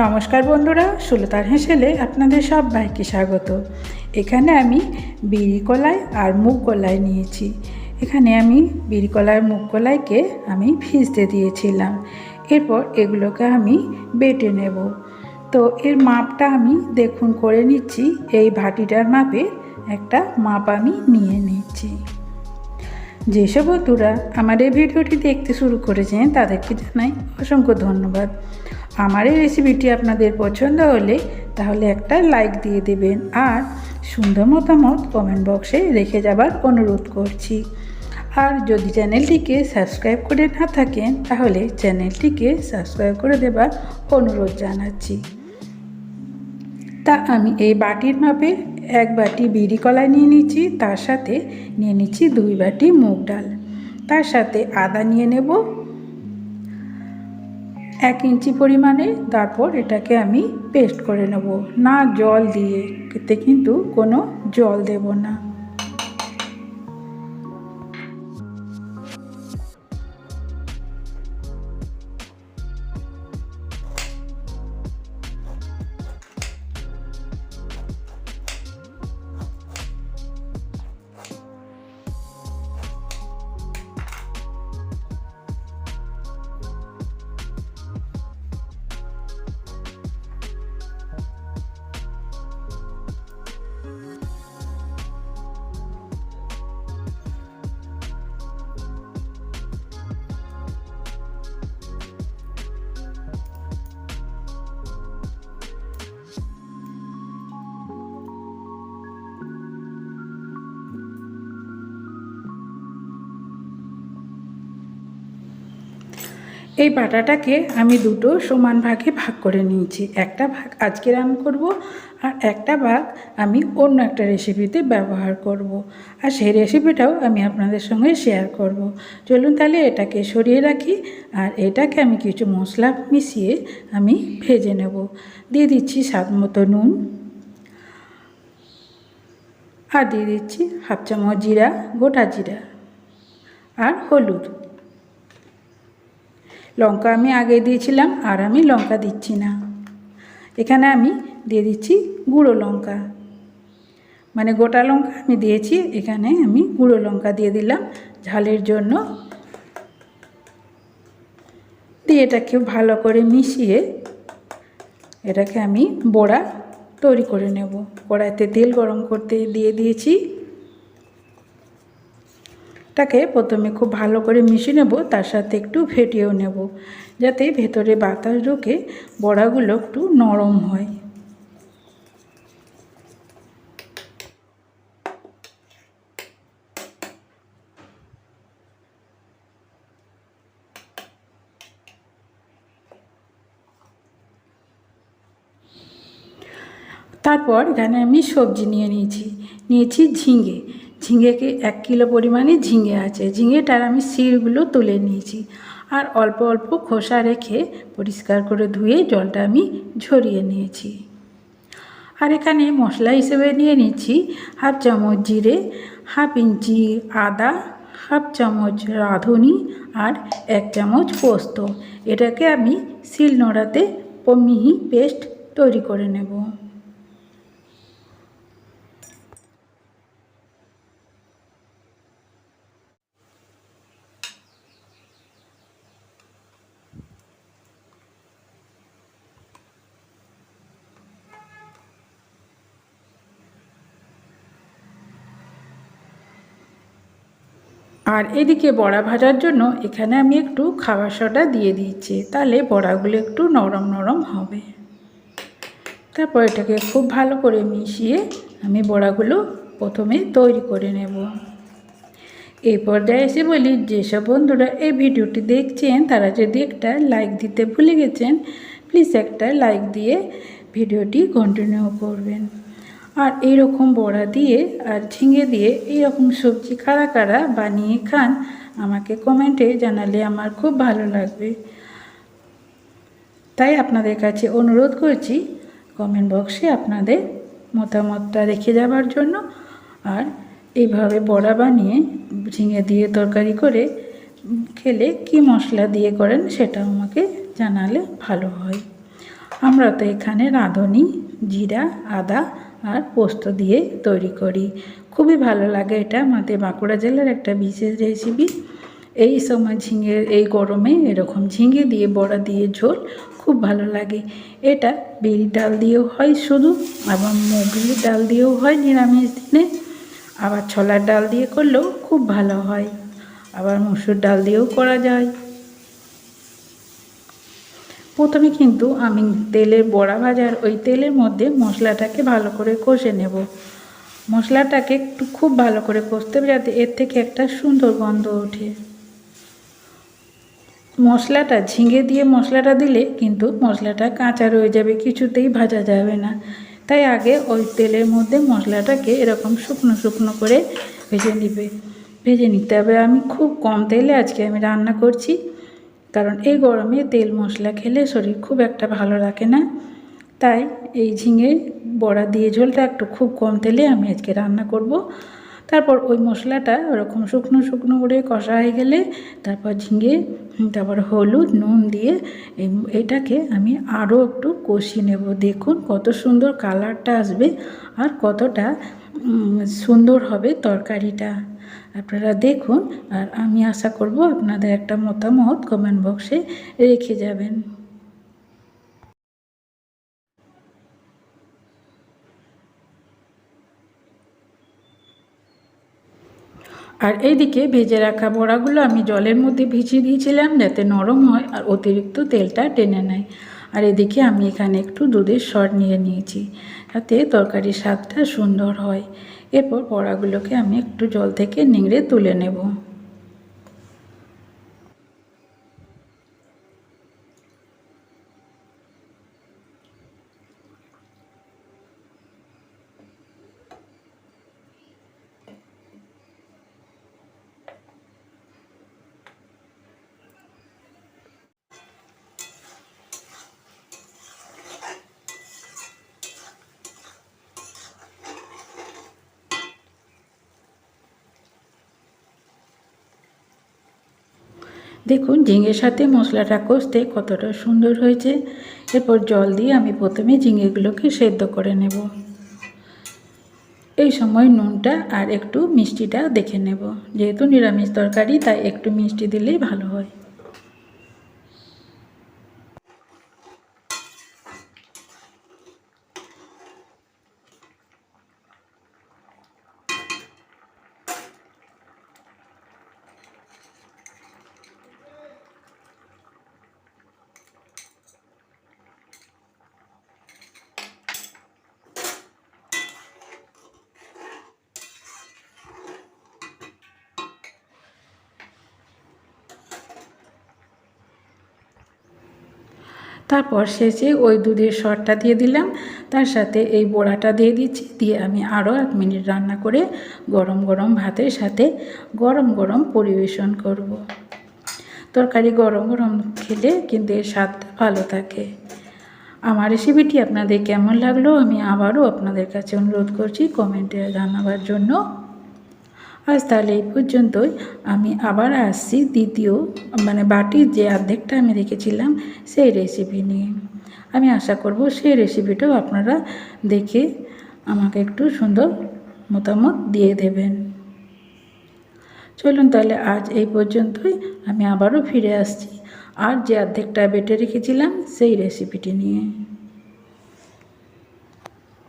নমস্কার বন্ধুরা, সুলতার হেসেলে আপনাদের সব সবাইকে স্বাগত। এখানে আমি বিড়ি কলাই আর মুগ কলাই নিয়েছি। এখানে আমি বিড়ি কলাই মুগ কলাইকে আমি ভিজতে দিয়েছিলাম। এরপর এগুলোকে আমি বেটে নেব। তো এর মাপটা আমি দেখুন করে নিচ্ছি। এই ভাটিটার মাপে একটা মাপ আমি নিয়ে নিচ্ছি। যেসব বন্ধুরা আমার এই ভিডিওটি দেখতে শুরু করেছেন, তাদেরকে জানাই অসংখ্য ধন্যবাদ। আমার এই রেসিপিটি আপনাদের পছন্দ হলে তাহলে একটা লাইক দিয়ে দেবেন আর সুন্দর মতামত কমেন্ট বক্সে রেখে যাবার অনুরোধ করছি। আর যদি চ্যানেলটিকে সাবস্ক্রাইব করে না থাকেন, তাহলে চ্যানেলটিকে সাবস্ক্রাইব করে দেবার অনুরোধ জানাচ্ছি। তা আমি এই বাটির মাপে এক বাটি বিড়ি কলাই নিয়ে নিচ্ছি, তার সাথে নিয়ে নিচ্ছি দুই বাটি মুগ ডাল। তার সাথে আদা নিয়ে নেব এক ইঞ্চি পরিমাণে, তারপর এটাকে আমি পেস্ট করে নেব। না জল দিয়ে, এতে কিন্তু কোনো জল দেব না। এই বাটাটাকে আমি দুটো সমান ভাগে ভাগ করে নিয়েছি। একটা ভাগ আজকে রান্না করব আর একটা ভাগ আমি অন্য একটা রেসিপিতে ব্যবহার করব। আর সেই রেসিপিটাও আমি আপনাদের সঙ্গে শেয়ার করব। চলুন তাহলে এটাকে সরিয়ে রাখি আর এটাকে আমি কিছু মশলা মিশিয়ে আমি ভেজে নেব। দিয়ে দিচ্ছি স্বাদ মতো নুন। আর দিয়ে দিচ্ছি হাফ চামচ জিরা, গোটা জিরা। আর হলুদ। লঙ্কা আমি আগে দিয়েছিলাম, আর আমি লঙ্কা দিচ্ছি না। এখানে আমি দিয়ে দিচ্ছি গুঁড়ো লঙ্কা। মানে গোটা লঙ্কা আমি দিয়েছি, এখানে আমি গুঁড়ো লঙ্কা দিয়ে দিলাম ঝালের জন্য। দিয়ে এটাকে ভালো করে মিশিয়ে এটাকে আমি বড়া তৈরি করে নেব। কড়াইতে তেল গরম করতে দিয়ে দিয়েছি। তাকে প্রথমে খুব ভালো করে মিশিয়ে নেব, তার সাথে একটু ফেটিয়েও নেব, যাতে ভেতরে বাতাস ঢুকে বড়াগুলো একটু নরম হয়। তারপর এখানে আমি সবজি নিয়ে নিয়েছি নিয়েছি ঝিঙে। ঝিঙেকে এক কিলো পরিমাণে ঝিঙে আছে। ঝিঙেটার আমি শিরগুলো তুলে নিয়েছি আর অল্প অল্প খোসা রেখে পরিষ্কার করে ধুয়ে জলটা আমি ঝরিয়ে নিয়েছি। আর এখানে মশলা হিসেবে নিয়ে নিচ্ছি হাফ চামচ জিরে, হাফ ইঞ্চি আদা, হাফ চামচ রাঁধুনি আর এক চামচ পোস্ত। এটাকে আমি শিল নোড়াতে মিহি পেস্ট তৈরি করে নেব। আর এদিকে বড়া ভাজার জন্য এখানে আমি একটু খাবার সোডা দিয়ে দিচ্ছি তাহলে বড়াগুলো একটু নরম নরম হবে। তারপর এটাকে খুব ভালো করে মিশিয়ে আমি বড়াগুলো প্রথমে তৈরি করে নেব। এই পর্যায়ে এসে বলি, যেসব বন্ধুরা এই ভিডিওটি দেখছেন, তারা যদি একটা লাইক দিতে ভুলে গেছেন প্লিজ একটা লাইক দিয়ে ভিডিওটি কন্টিনিউ করবেন। আর এই রকম বড়া দিয়ে আর ঝিঙে দিয়ে এই রকম সবজি কারা কারা বানিয়ে খান, আমাকে কমেন্টে জানালে আমার খুব ভালো লাগবে। তাই আপনাদের কাছে অনুরোধ করছি কমেন্ট বক্সে আপনাদের মতামতটা রেখে যাবার জন্য। আর এইভাবে বড়া বানিয়ে ঝিঙে দিয়ে তরকারি করে খেলে কি মশলা দিয়ে করেন সেটা আমাকে জানালে ভালো হয়। আমরা তো এখানে রাঁধুনি, জিরা, আদা আর পোস্ত দিয়ে তৈরি করি। খুবই ভালো লাগে এটা। আমাদের বাঁকুড়া জেলার একটা বিশেষ রেসিপি এই সময় ঝিঙে, এই গরমে এরকম ঝিঙে দিয়ে, বড়া দিয়ে ঝোল খুব ভালো লাগে। এটা বিড়ি ডাল দিয়েও হয় শুধু, আবার মুগলি ডাল দিয়েও হয় নিরামিষ দিনে। আবার ছোলার ডাল দিয়ে করলেও খুব ভালো হয়। আবার মুসুর ডাল দিয়েও করা যায়। প্রথমে কিন্তু আমি তেলের বড়া ভাজার ওই তেলের মধ্যে মশলাটাকে ভালো করে কষে নেব। মশলাটাকে একটু খুব ভালো করে কষতে হবে যাতে এর থেকে একটা সুন্দর গন্ধ ওঠে। মশলাটা ঝিঙে দিয়ে মশলাটা দিলে কিন্তু মশলাটা কাঁচা রয়ে যাবে, কিছুতেই ভাজা যাবে না। তাই আগে ওই তেলের মধ্যে মশলাটাকে এরকম শুকনো শুকনো করে ভেজে নিবে। ভেজে নিতে হবে। আমি খুব কম তেলে আজকে আমি রান্না করছি। কারণ এই গরমে তেল মশলা খেলে শরীর খুব একটা ভালো রাখে না। তাই এই ঝিঙে বড়া দিয়ে ঝোলটা একটু খুব কম তেলে আমি আজকে রান্না করব। তারপর ওই মশলাটা ওরকম শুকনো শুকনো করে কষা হয়ে গেলে তারপর ঝিঙে, তারপর হলুদ, নুন দিয়ে এটাকে আমি আরও একটু কষিয়ে নেব। দেখুন কত সুন্দর কালারটা আসবে আর কতটা সুন্দর হবে তরকারিটা। আপনারা দেখুন আর আমি আশা করব আপনাদের একটা মতামত কমেন্ট বক্সে রেখে যাবেন। আর এইদিকে ভেজে রাখা বড়াগুলো আমি জলের মধ্যে ভিজিয়ে দিয়েছিলাম যাতে নরম হয় আর অতিরিক্ত তেলটা টেনে নেয়। আর এদিকে আমি এখানে একটু দুধের সর নিয়ে নিয়েছি যাতে তরকারির স্বাদটা সুন্দর হয়। এরপর বড়াগুলোকে আমি একটু জল থেকে নিংড়ে তুলে নেব। দেখুন, ঝিঙের সাথে মশলাটা কষতে কতটা সুন্দর হয়েছে। এরপর জল দিয়ে আমি প্রথমে ঝিঙেগুলোকে সেদ্ধ করে নেব। এই সময় নুনটা আর একটু মিষ্টিটা দেখে নেব। যেহেতু নিরামিষ তরকারি, তাই একটু মিষ্টি দিলেই ভালো হয়। তারপর শেষে ওই দুধের সরটা দিয়ে দিলাম। তার সাথে এই বড়াটা দিয়ে দিচ্ছি। দিয়ে আমি আরও এক মিনিট রান্না করে গরম গরম ভাতের সাথে গরম গরম পরিবেশন করব। তরকারি গরম গরম খেলে কিন্তু এর স্বাদটা ভালো থাকে। আমার রেসিপিটি আপনাদের কেমন লাগল আমি আবারও আপনাদের কাছে অনুরোধ করছি কমেন্টে জানাবার জন্য। আজ তাহলে এই পর্যন্তই। আমি আবার আসছি দ্বিতীয় মানে বাটির যে অর্ধেকটা আমি রেখেছিলাম সেই রেসিপি নিয়ে। আমি আশা করব সেই রেসিপিটাও আপনারা দেখে আমাকে একটু সুন্দর মতামত দিয়ে দেবেন। চলুন তাহলে আজ এই পর্যন্তই। আমি আবারও ফিরে আসছি। আর যে অর্ধেকটা বেটে রেখেছিলাম সেই রেসিপিটি নিয়ে।